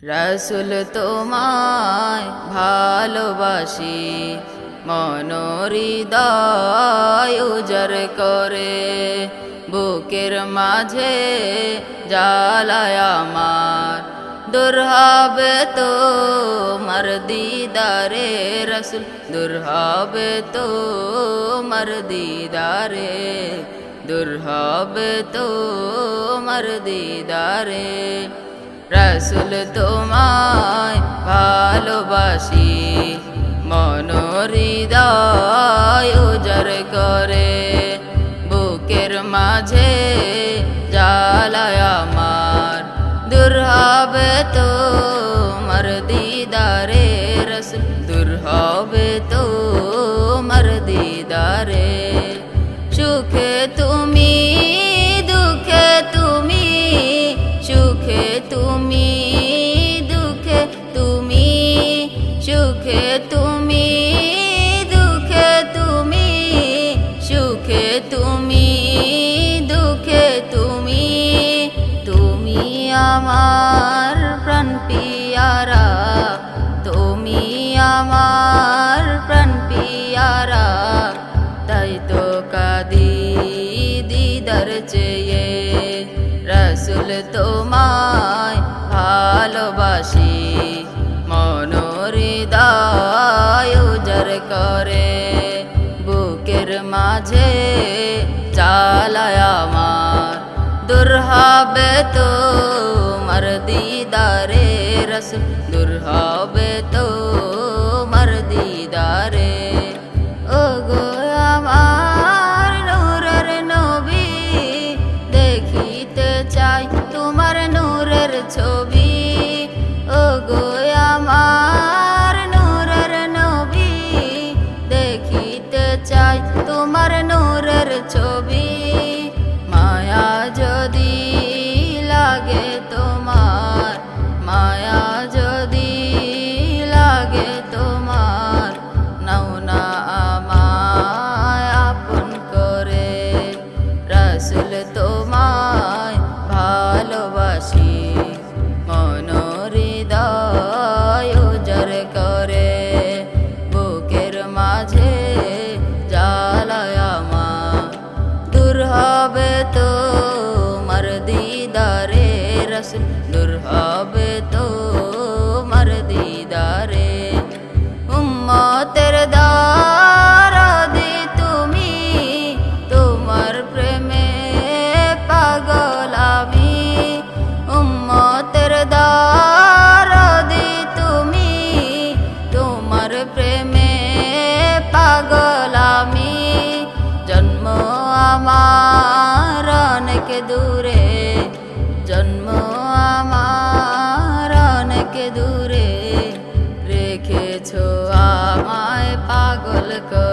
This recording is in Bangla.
রসুল তোমায় ভালোবাসি, মনোহৃদয় উজর করে, বুকের মাঝে জ্বালায় আমার দুর্হাবে তো মর দিদারে রসুল দুর্হাবে তো মর দিদারে দুর্হাবে তো মর দিদারে। রসুল তোমায় ভালোবাসি, মনোহৃদয় উজর করে, বুকের মাঝে জ্বালায় আমার। দুর্হবে তো মর দিদারে রসুল দুর্হবে তো মর দিদারে। সুখে তুমি, দুঃখে তুমি, সুখে তুমি আমার প্রাণ পিয়ারা, তুমি আমার প্রাণ পিয়ারা, তাই তো কাদি দিদার চেয়ে। রসুল তোমায় ভালোবাসি মনোহৃদয় উজর করে। বুকের মাঝে চালায় আমার দুর্হাবে তো রসুল দুর্হাবে তো মর দিদারে। ও গো আমার নূরের নবী, দেখিতে চাই তোমার নূরের ছবি। ও গো আমার নূরের নবী, দেখিতে চাই তোমার নূরের ছবি। মায়া যদি লাগে তোমার মায়া যদি লাগে তোমার, নাও আমায় আপন করে। রসুল তোমায় ভালোবাসি মনোহৃদয় উজর করে। বুকের মাঝে জ্বালায় আমার, দূর হবে তো মর দিদারে রসুল, দূর আমার অনেক দূরে জন্ম আমার অনেক দূরে রেখেছো আমায় পাগল কর